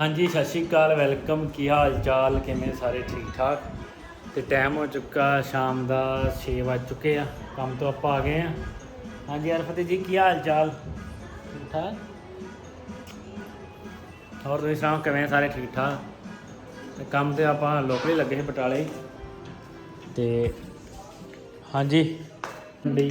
ਹਾਂਜੀ ਸਤਿ ਸ਼੍ਰੀ ਅਕਾਲ ਵੈਲਕਮ। ਕੀ ਹਾਲ ਚਾਲ ਕਿਵੇਂ ਸਾਰੇ ਠੀਕ ਠਾਕ ਤੇ ਟਾਈਮ ਹੋ ਚੁੱਕਾ ਸ਼ਾਮ ਦਾ 6 ਵੱਜ ਚੁੱਕੇ ਆ। ਕੰਮ ਤੋਂ ਆਪਾਂ ਆ ਗਏ ਆ। ਹਾਂਜੀ ਅਰਫਤ ਜੀ ਕੀ ਹਾਲ ਚਾਲ ਠੀਕ ਠਾਕ ਹੋਰ ਤੁਸੀਂ ਸੁਣਾਓ ਕਿਵੇਂ ਸਾਰੇ ਠੀਕ ਠਾਕ ਤੇ ਕੰਮ ਤੇ ਆਪਾਂ ਲੋਕਲੀ ਲੱਗੇ ਸੀ ਬਟਾਲੇ। ਤੇ ਹਾਂਜੀ ਮੰਡੀ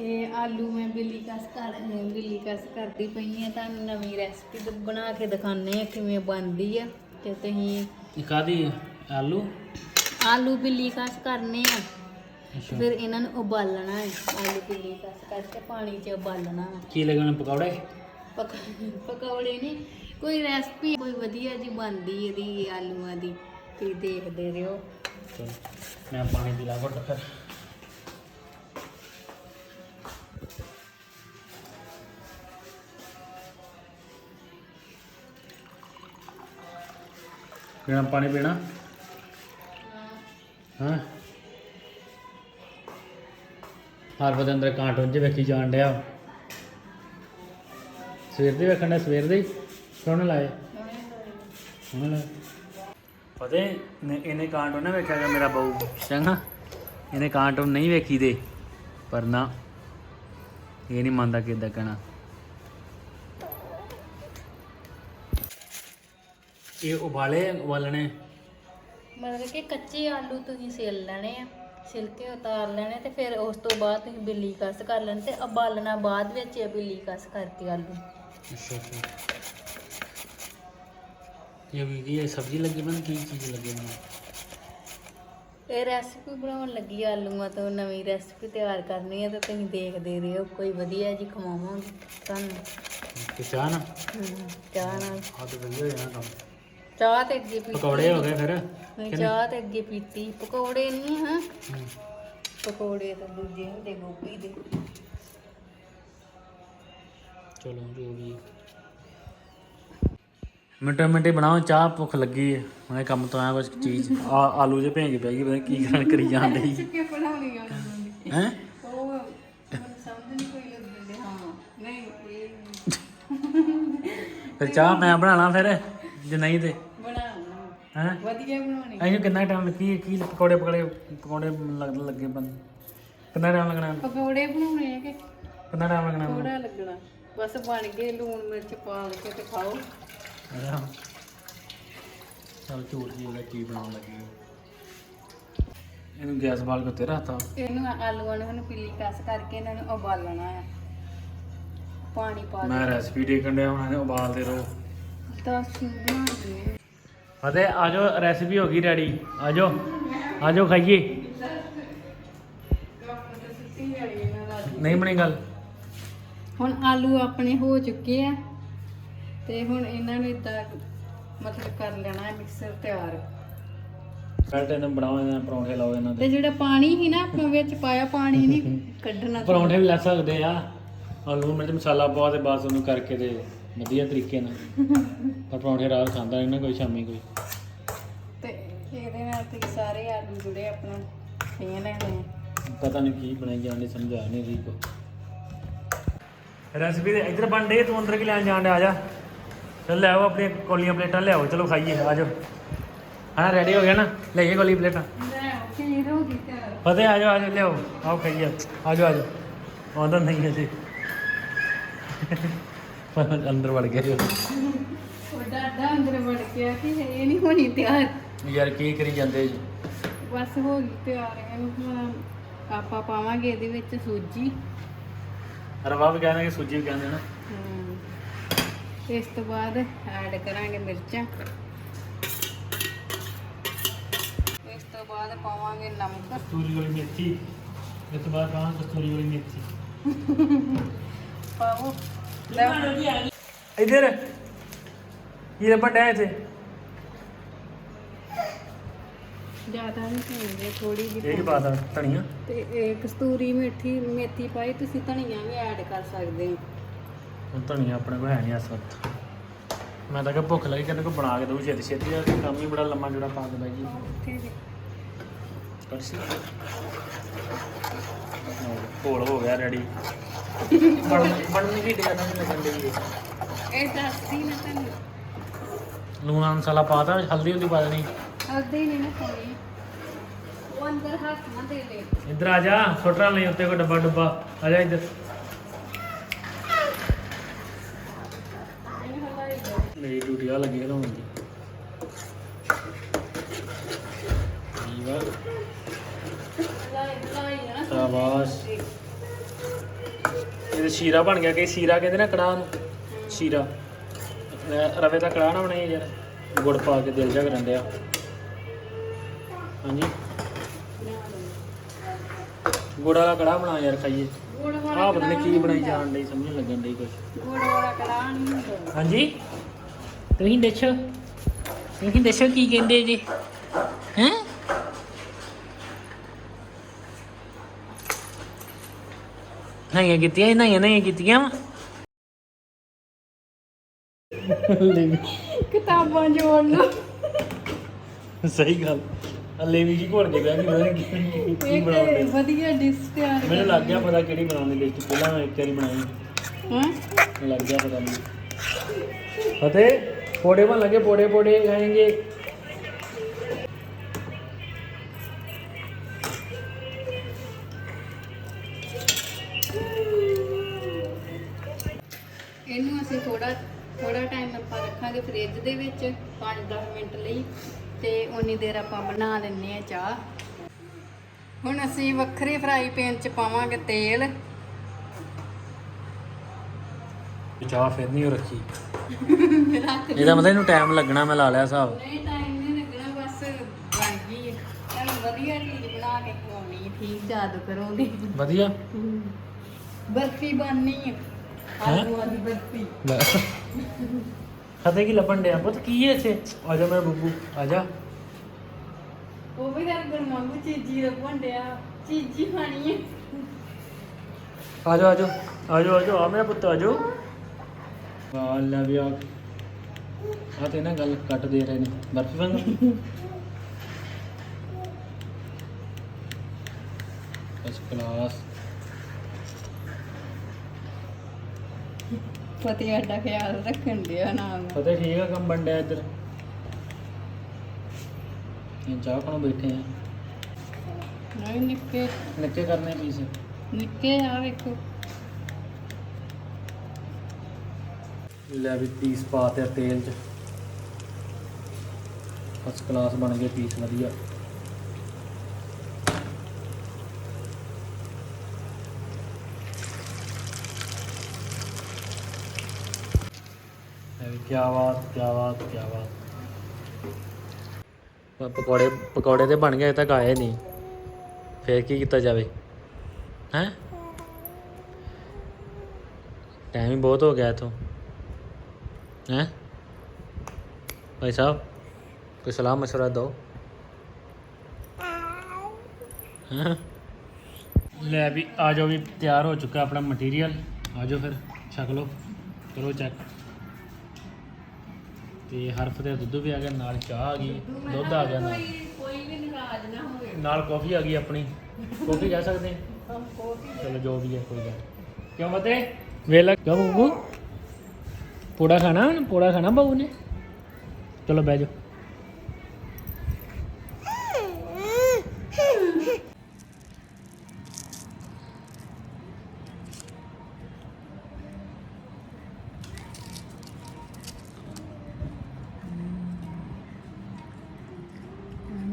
ਇਹ ਆਲੂ ਮੈਂ ਬਿੱਲੀ ਕਸ ਕਰ ਬਿੱਲੀ ਕਸ ਕਰਦੀ ਪਈ ਆ ਤੁਹਾਨੂੰ ਨਵੀਂ ਰੈਸਪੀ ਬਣਾ ਕੇ ਦਿਖਾਣੇ ਆ ਕਿਵੇਂ ਬਣਦੀ ਆ ਤੇ ਤੁਸੀਂ ਇਹ ਕਾਦੀ ਆਲੂ? ਆਲੂ ਬਿੱਲੀ ਕਸ ਕਰਨੇ ਆ। ਫਿਰ ਇਹਨਾਂ ਨੂੰ ਉਬਾਲਣਾ ਹੈ। ਆਲੂ ਬਿੱਲੀ ਕਸ ਕਰਕੇ ਪਾਣੀ 'ਚ ਉਬਾਲਣਾ। ਕੀ ਲੱਗਣੇ ਪਕੌੜੇ? ਪਕ ਪਕੌੜੇ ਨਹੀਂ। ਕੋਈ ਰੈਸਪੀ ਕੋਈ ਵਧੀਆ ਜੀ ਬਣਦੀ ਇਹਦੀ ਆਲੂਆਂ ਦੀ। ਤੁਸੀਂ ਦੇਖਦੇ ਰਹੋ। ਮੈਂ ਪਾਣੀ ਪੀ ਲਾ ਘੁੱਟ ਫਿਰ। ਪੀਣਾ, ਪਾਣੀ ਪੀਣਾ? ਹਾਂ? ਹਰ ਬਦੇ ਅੰਦਰ ਕਾਂਟ ਉੱਜ ਵੇਖੀ ਜਾਣ ਡਿਆ। ਸਵੇਰ ਦੇ ਵੇਖਣ ਡਿਆ, ਸਵੇਰ ਦੇ? ਸੋਹਣੇ ਲਾਏ? ਸੋਹਣੇ ਲਾਏ? ਪਤਾ ਨੇ ਇਹਨੇ ਕਾਂਟੋ ਨਾ ਵੇਖਿਆ ਗਾ ਮੇਰਾ ਬਾਊ ਚੰਗਾ? ਇਹਨੇ ਕਾਂਟੋ ਨਹੀਂ ਵੇਖੀ ਦੇ, ਪਰ ਨਾ, ਇਹ ਨਹੀਂ ਮੰਨਦਾ ਕਿ ਇਦਾਂ ਕਹਿਣਾ। ਇਹ ਉਬਾਲੇ ਉਬਾਲਣੇ? ਮਤਲਬ ਕਿ ਕੱਚੇ ਆਲੂ ਤੁਸੀਂ ਛਿੱਲ ਲੈਣੇ ਆ ਛਿੱਲ ਕੇ ਉਤਾਰ ਲੈਣੇ ਤੇ ਫਿਰ ਉਸ ਤੋਂ ਬਾਅਦ ਤੁਸੀਂ ਬਿੱਲੀ ਕਸ ਕਰ ਲੈਣੀ ਤੇ ਉਬਾਲਣਾ ਬਾਅਦ ਵਿੱਚ ਇਹ ਬਿੱਲੀ ਕਸ ਕਰਕੇ ਆਲੂ। ਅੱਛਾ ਅੱਛਾ। ਇਹ ਵੀ ਇਹ ਸਬਜ਼ੀ ਲੱਗੀ ਬਣ ਕੀ ਚੀਜ਼ ਲੱਗੀ ਬਣ ਇਹ ਰੈਸਪੀ ਬਣਾਉਣ ਲੱਗੀ ਆਲੂਆਂ ਤੋਂ ਨਵੀਂ ਰੈਸਪੀ ਤਿਆਰ ਕਰਨੀ ਹੈ ਤੇ ਤੁਸੀਂ ਦੇਖਦੇ ਰਹੋ ਕੋਈ ਵਧੀਆ ਜੀ ਖਵਾਵਾਂਗੇ ਤੁਹਾਨੂੰ। ਚਾਹ ਨਾ? ਹਮ, ਚਾਹ ਨਾਲ। ਆ ਤੇ ਵਧੀਆ ਹੋ ਜਾਣਾ ਕੰਮ। ਚਾਹ ਤੇ ਅੱਗੇ ਪੀਤੀ। ਪਕੌੜੇ ਹੋ ਗਏ ਫਿਰ? ਨਹੀਂ, ਚਾਹ ਤੇ ਅੱਗੇ ਪੀਤੀ। ਪਕੌੜੇ ਨਹੀਂ ਹਾਂ। ਪਕੌੜੇ ਤਾਂ ਦੂਜੇ ਹੁੰਦੇ ਗੋਭੀ ਦੇ। ਚਲੋ ਜੋ ਵੀ ਮਿੰਟੋ ਮਿੰਟੇ ਬਣਾਓ ਚਾਹ ਭੁੱਖ ਲੱਗੀ ਹੈ। ਮੈਂ ਕੰਮ ਤੋਂ ਆਇਆ ਕੁਝ ਚੀਜ਼। ਆ ਆਲੂ ਜੇ ਭੇਂਗੇ ਪੈ ਗਈ ਪਤਾ ਕੀ ਕਰਨ ਕਰੀ ਜਾਂਦੇ ਜੀ ਕਿ ਬਣਾਉਣੀ ਆ ਹੈ? ਉਹ ਸਮਝ ਨਹੀਂ ਕੋਈ ਲੱਗਦੀ ਹਾਂ ਨਹੀਂ ਇਹ ਫਿਰ ਚਾਹ ਮੈਂ ਬਣਾਣਾ ਫਿਰ ਜੇ ਨਹੀਂ ਤੇ। ਹੈ? ਵਧੀਆ ਬਣਾਉਣੀ। ਅਹੀਂ ਕਿੰਨਾ ਟਾਈਮ ਕੀ ਕੀ ਪਕੌੜੇ ਪਕੌੜੇ ਪਕੌੜੇ ਲੱਗ ਲੱਗੇ ਬਣ ਕਿੰਨਾ ਟਾਈਮ ਲੱਗਣਾ? ਪਕੌੜੇ ਬਣਾਉਣੇ ਆ ਕਿ ਕਿੰਨਾ ਟਾਈਮ ਲੱਗਣਾ? ਥੋੜਾ ਲੱਗਣਾ। ਬਸ ਬਣ ਗਏ ਲੂਣ ਮਿਰਚ ਪਾ ਕੇ ਤੇ ਖਾਓ। ਅੱਛਾ। ਚੱਲ ਝੂਠ ਜੀ ਉਹਦਾ ਕੀ ਬਣਾਉਣ ਲੱਗੀ। ਇਹਨੂੰ ਗੈਸ ਬਾਲ ਕੇ ਤੇਰਾ ਹੱਥਾ ਇਹਨੂੰ ਆਲੂਆਂ ਨੂੰ ਪੀਲੀ ਕਸ ਕਰਕੇ ਇਹਨਾਂ ਨੂੰ ਉਬਾਲਣਾ ਆ। ਪਾਣੀ ਪਾ ਮੈਂ ਰੈਸਪੀ ਦੇਖਣ ਡਿਆ ਹੁਣ ਇਹਨੇ ਉਬਾਲਦੇ ਰਹੋ। ਕੇ 10 ਬਣਾਉਣੀ ਫਤਿਹ ਆਜੋ ਰੈਸਿਪੀ ਹੋ ਗਈ ਰੈਡੀ ਆਜੋ ਆਜੋ ਖਾਈਏ। ਨਹੀਂ ਬਣੀ ਗੱਲ। ਹੁਣ ਆਲੂ ਆਪਣੇ ਹੋ ਚੁੱਕੇ ਆ ਤੇ ਹੁਣ ਇਹਨਾਂ ਨੂੰ ਇਦਾਂ ਮਤਲਬ ਕਰ ਲੈਣਾ ਹੈ ਮਿਕਸਰ ਤਿਆਰ। ਕੱਟ ਇਹਨੂੰ ਬਣਾਓ ਇਹਨਾਂ ਪਰੌਂਠੇ ਲਾਓ ਇਹਨਾਂ ਦੇ। ਤੇ ਜਿਹੜਾ ਪਾਣੀ ਸੀ ਨਾ ਆਪਾਂ ਵਿੱਚ ਪਾਇਆ ਪਾਣੀ ਨਹੀਂ ਕੱਢਣਾ। ਪਰੌਂਠੇ ਵੀ ਲੈ ਸਕਦੇ ਆ। ਆਲੂ ਮਿਰਚ ਮਸਾਲਾ ਪਾ ਤੇ ਬਸ ਉਹਨੂੰ ਕਰਕੇ ਤੇ ਵਧੀਆ ਤਰੀਕੇ ਨਾਲ। ਪਰ ਪਰੌਂਠੇ ਰਾਤ ਖਾਂਦਾ ਨਹੀਂ ਨਾ ਕੋਈ ਸ਼ਾਮੀ ਕੋਈ। ਤੇ ਇਹਦੇ ਨਾਲ ਤੇ ਸਾਰੇ ਆਲੂ ਜਿਹੜੇ ਆਪਣਾ ਲੈਣੇ ਪਤਾ ਨਹੀਂ ਕੀ ਬਣਾਈ ਜਾਂਦੇ ਸਮਝਾ ਨਹੀਂ ਰਹੀ ਕੋ ਰੈਸਪੀ ਦੇ ਇੱਧਰ ਬਣ ਡੇ ਤੂੰ ਅੰਦਰ ਕਿ ਲੈਣ ਜਾਣ ਆ ਜਾ। ਚਲ ਲੈ ਆਓ ਆਪਣੀਆਂ ਕੋਲੀਆਂ ਪਲੇਟਾਂ ਲਿਆਓ ਚਲੋ ਖਾਈਏ ਆ ਜਾਓ। ਹਾਂ ਰੈਡੀ ਹੋ ਗਿਆ ਨਾ? ਲਈਏ ਕੋਲੀ ਪਲੇਟਾਂ। ਫਤਿਹ ਆ ਜਾਓ ਆ ਜਾਓ ਲਿਆਓ। ਆਓ ਖਾਈਏ। ਆ ਜਾਓ ਆ ਜਾਓ। ਆਉਂਦਾ ਨਹੀਂ ਹੈ ਜੀ ਪਰ ਅੰਦਰ ਵੜ ਗਿਆ ਜੀ ਉਹ ਡਾਡਾ ਅੰਦਰ ਵੜ ਗਿਆ ਕਿ ਇਹ ਨਹੀਂ ਹੋਣੀ ਤਿਆਰ। ਯਾਰ ਕੀ ਕਰੀ ਜਾਂਦੇ ਜੀ? ਬਸ ਹੋ ਗਈ ਤਿਆਰ ਇਹਨੂੰ ਹੁਣ ਆਪਾਂ ਪਾਵਾਂਗੇ ਇਹਦੇ ਵਿੱਚ ਸੂਜੀ। ਰਵਾ ਵੀ ਕਹਿੰਦੇ ਕਿ ਸੂਜੀ ਵੀ ਕਹਿੰਦੇ ਨਾ। ਹਮ, ਇਸ ਤੋਂ ਬਾਅਦ ਐਡ ਕਰਾਂਗੇ ਮਿਰਚਾਂ। ਇਸ ਤੋਂ ਬਾਅਦ ਪਾਵਾਂਗੇ ਨਮਕ। ਕਸਤੂਰੀ ਵਾਲੀ ਮੇਥੀ। ਇਸ ਤੋਂ ਬਾਅਦ ਕਹਾਂ ਕਸਤੂਰੀ ਵਾਲੀ ਮੇਥੀ। ਪਾਓ। ਇਧਰ। ਇਹ ਵੱਡਾ ਹੈ ਇੱਥੇ। ਜ਼ਿਆਦਾ ਨਹੀਂ ਪਾਉਂਦੇ ਥੋੜੀ ਇਹ ਜਿਹੀ ਕੀ ਪਾਤਾ ਧਨੀਆ? ਤੇ ਇਹ ਕਸਤੂਰੀ ਮੇਥੀ ਮੇਥੀ ਪਾਈ ਤੁਸੀਂ ਧਨੀਆ ਵੀ ਐਡ ਕਰ ਸਕਦੇ ਹੋ। ਹੁਣ ਧਨੀਆ ਆਪਣੇ ਕੋਲ ਹੈ ਨਹੀਂ ਇਸ ਵਕਤ। ਮੈਂ ਤਾਂ ਕਿ ਭੁੱਖ ਲੱਗੀ ਕਹਿੰਦੇ ਕੋ ਬਣਾ ਕੇ ਦਊ ਛੇਤੀ ਛੇਤੀ ਦਾ ਕੰਮ ਹੀ ਬੜਾ ਲੰਮਾ ਜਿਹੜਾ ਪਾ ਕੇ ਬਾਈ ਜੀ ਇੱਥੇ ਜੀ। ਕਰਸੀ ਕੋਲ ਹੋ ਗਿਆ ਰੈਡੀ ਬਣ ਬਣ ਨਹੀਂ ਡਿਆ ਨਾ ਲੱਗਣ ਦੀ ਇਹ ਦੱਸਦੀ ਨਾ ਤੁਹਾਨੂੰ। ਲੂਣਾ ਮਸਾਲਾ ਪਾਤਾ ਵਿੱਚ ਹਲਦੀ ਹੁੰਦੀ ਪਾ ਦੇਣੀ। ਹਲਦੀ ਨਹੀਂ ਨਾ ਪਾਉਣੀ। ਉਹ ਅੰਦਰ ਹੱਥ ਨਾ ਦੇ ਲੈ ਇੱਧਰ ਆ ਜਾ ਸੁੱਟਣਾ ਲਈ ਉੱਤੇ ਕੋਈ ਡੱਬਾ ਡੁੱਬਾ। ਆ ਜਾ ਇੱਧਰ। ਇਹਨੂੰ ਹਲਾਈ ਦੋ। ਮੇਰੀ ਡਿਊਟੀ ਆ ਲੱਗੀ ਹਲਾਉਣ ਦੀ ਠੀਕ ਆ ਹਲਾਈ ਹਲਾਈ ਨਾ ਸ਼ਾਬਾਸ਼ ਇਹ ਸ਼ੀਰਾ ਬਣ ਗਿਆ ਕਿ ਸ਼ੀਰਾ ਕਹਿੰਦੇ ਨਾ ਕੜਾਹ ਨੂੰ? ਸ਼ੀਰਾ। ਰਵੇ ਦਾ ਕੜਾਹ ਨਾ ਬਣਾਈ ਯਾਰ। ਗੁੜ ਪਾ ਕੇ ਦਿਲ ਜਾ ਕਰਨ ਡਿਆ। ਹਾਂਜੀ। ਗੁੜ ਵਾਲਾ ਕੜਾਹ ਬਣਾ ਯਾਰ ਖਾਈਏ। ਆਹ ਪਤਾ ਨਹੀਂ ਕੀ ਬਣਾਈ ਜਾਣ ਡਈ ਸਮਝ ਲੱਗਣ ਡਈ ਕੁਛ। ਗੁੜ ਵਾਲਾ ਕੜਾਹ ਨਹੀਂ ਹੁੰਦਾ। ਹਾਂਜੀ। ਤੁਸੀਂ ਦੱਸੋ। ਤੁਸੀਂ ਦੱਸੋ ਕੀ ਕਹਿੰਦੇ ਜੀ? ਹੈ? ਨਹੀਂ ਕੀਤੀਆਂ ਨਹੀਂ ਨਹੀਂ ਕੀਤੀਆਂ ਵਾ। ਕਿਤਾਬਾਂ ਜੋੜ ਲਓ ਸਹੀ ਗੱਲ। ਹੱਲੇ ਵੀ ਕੀ ਘੋਲ ਕੇ ਗਿਆ ਕਿ ਮੈਂ ਕੀ ਕੀ ਬਣਾਉਂਦੇ ਇੱਕ ਵਧੀਆ ਡਿਸ਼ ਤਿਆਰ ਮੈਨੂੰ ਲੱਗ ਗਿਆ ਪਤਾ ਕਿਹੜੀ ਬਣਾਉਣ ਦੀ ਲਿਸਟ ਪਹਿਲਾਂ ਮੈਂ ਇੱਕ ਵਾਰੀ ਬਣਾਈ। ਹਾਂ? ਲੱਗ ਗਿਆ ਪਤਾ ਨਹੀਂ ਫਤਿਹ ਪੋੜੇ ਬਣ ਲਗੇ ਪੋੜੇ ਪੋੜੇ ਖਾएंगे ਥੋੜਾ ਟਾਈਮ ਆਪਾਂ ਰੱਖਾਂਗੇ ਫ੍ਰਿਜ ਦੇ ਵਿੱਚ 5-10 ਮਿੰਟ ਲਈ ਤੇ ਉਨੀ ਦੇਰ ਆਪਾਂ ਬਣਾ ਲੈਂਦੇ ਆ ਚਾਹ। ਹੁਣ ਅਸੀਂ ਵੱਖਰੇ ਫਰਾਈ ਪੈਨ ਚ ਪਾਵਾਂਗੇ ਤੇਲ। ਚਾਹ ਫਿਰ ਨਹੀਂ ਰੱਖੀ। ਇਹਦਾ ਮਤਲਬ ਇਹਨੂੰ ਟਾਈਮ ਲੱਗਣਾ ਮੈਂ ਲਾ ਲਿਆ ਹਿਸਾਬ। ਨਹੀਂ ਟਾਈਮ ਨਹੀਂ ਲੱਗਣਾ ਬਸ ਬਣ ਗਈ ਹੈ। ਤੁਹਾਨੂੰ ਵਧੀਆ ਚੀਜ਼ ਬਣਾ ਕੇ ਖਵਾਉਣੀ ਠੀਕ ਜਾਦੂ ਕਰੋਗੇ ਵਧੀਆ। ਬਰਫੀ ਬਣਨੀ ਹੈ ਆਲੂਆਂ ਦੀ ਬਰਫੀ। ਫਤਿਹ ਕੀ ਲੱਭਣ ਡਿਆ? ਪੁੱਤ ਕੀ ਹੈ ਇੱਥੇ? ਆ ਜਾ ਮੇਰਾ ਬੱਬੂ ਆ ਜਾ। ਉਹ ਵੀ ਕਰ ਗੁਰ ਮੰਗੂ ਚੀਜ਼ੀ ਰੱਖਣ ਡਿਆ। ਚੀਜ਼ੀ ਖਾਣੀ ਹੈ। ਆ ਜਾ ਆ ਜਾ। ਆ ਜਾ ਆ ਜਾ। ਆ ਮੇਰਾ ਪੁੱਤ ਆ ਜਾ। ਆ ਲੈ ਵੀ ਆ ਆ ਤੇ ਨਾ ਗੱਲ ਕੱਟ ਦੇ ਰਹੇ ਨੇ। ਬਰਫੀ ਵਾਂਗ। ਫਸਟ ਕਲਾਸ ਫਤਿਹ ਸਾਡਾ ਖਿਆਲ ਰੱਖਣ ਡਿਆ ਨਾਮ ਫਤਿਹ ਠੀਕ ਆ ਕੰਮ ਬੰਡਿਆ ਇੱਧਰ। ਇਹ ਚਾਹ ਖਾਣ ਬੈਠੇ ਆ। ਨਹੀਂ ਨਿੱਕੇ। ਨਿੱਕੇ ਕਰਨੇ ਪੀਸ। ਨਿੱਕੇ ਆ ਵੇਖੋ। ਲੈ ਵੀ ਪੀਸ ਪਾਤੇ ਤੇਲ 'ਚ। ਫਸਟ ਕਲਾਸ ਬਣ ਗਏ ਪੀਸ ਵਧੀਆ। ਪਕੌੜੇ ਪਕੌੜੇ ਤੇ ਬਣ ਗਏ ਤਾਂ ਖਾਏ ਨਹੀਂ ਫੇਰ ਕੀ ਕੀਤਾ ਜਾਵੇ? ਹੈ? ਟਾਈਮ ਹੀ ਬਹੁਤ ਹੋ ਗਿਆ ਤੋਂ ਹੈ? ਭਾਈ ਸਾਹਿਬ ਕੋਈ ਸਲਾਮ مشورہ ਦਿਓ। ਲੈ ਵੀ ਆ ਜਾਓ ਵੀ ਤਿਆਰ ਹੋ ਚੁੱਕਾ ਆਪਣਾ ਮਟੀਰੀਅਲ ਆ ਜਾਓ ਫਿਰ ਛਕ ਲਓ। ਕਰੋ ਚੈੱਕ ਤੇ ਹਰਫ ਦੇ ਦੁੱਧ ਵੀ ਆ ਗਿਆ ਨਾਲ ਚਾਹ ਆ ਗਈ ਦੁੱਧ ਆ ਗਿਆ ਨਾਲ। ਕੋਈ ਵੀ ਨਾਰਾਜ਼ ਨਾ ਹੋਵੇ। ਨਾਲ ਕਾਫੀ ਆ ਗਈ ਆਪਣੀ। ਕਾਫੀ ਕਹਿ ਸਕਦੇ? ਹਾਂ ਚਲੋ ਜੋ ਵੀ ਹੈ ਕੋਈ ਗੱਲ। ਕਿਉਂ ਬਤੇ ਵੇਲਾ ਕਿਉਂ ਬੱਬੂ? ਪੋੜਾ ਖਾਣਾ? ਪੋੜਾ ਖਾਣਾ ਬਾਬੂ ਨੇ? ਚਲੋ ਬਹਿ ਜਾਓ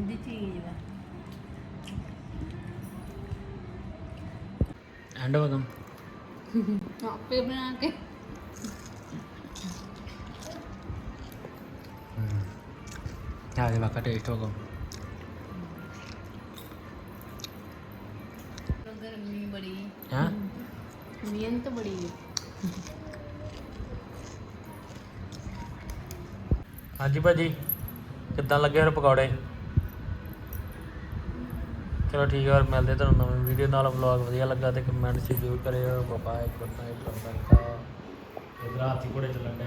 ਦੀ ਚੀਜ਼ ਵਾ ਐਂਡ ਵਗਮ ਆਪੇ ਬਣਾ ਕੇ ਆ ਦੇ ਵਾਕਾ ਟੇਸਟ ਹੋਗਾ ਗਰਮੀ ਬੜੀ ਹਾਂ ਮਿਹਨਤ ਬੜੀ ਹੈ ਹਾਂਜੀ ਭਾਜੀ ਕਿੱਦਾਂ ਲੱਗੇ ਫਿਰ ਪਕੌੜੇ ਚਲੋ ਠੀਕ ਹੈ ਫਿਰ ਮਿਲਦੇ ਤੁਹਾਨੂੰ ਨਵੀਂ ਵੀਡੀਓ ਨਾਲ। ਵਲੌਗ ਵਧੀਆ ਲੱਗਾ ਤੇ ਕਮੈਂਟ 'ਚ ਜ਼ਰੂਰ ਕਰਿਓ। ਬਾਏ ਗੁੱਡ ਨਾਈਟ ਲੰਬਾ ਇਧਰ ਹਾਥੀ ਘੋੜੇ ਚੱਲਣ ਦੇ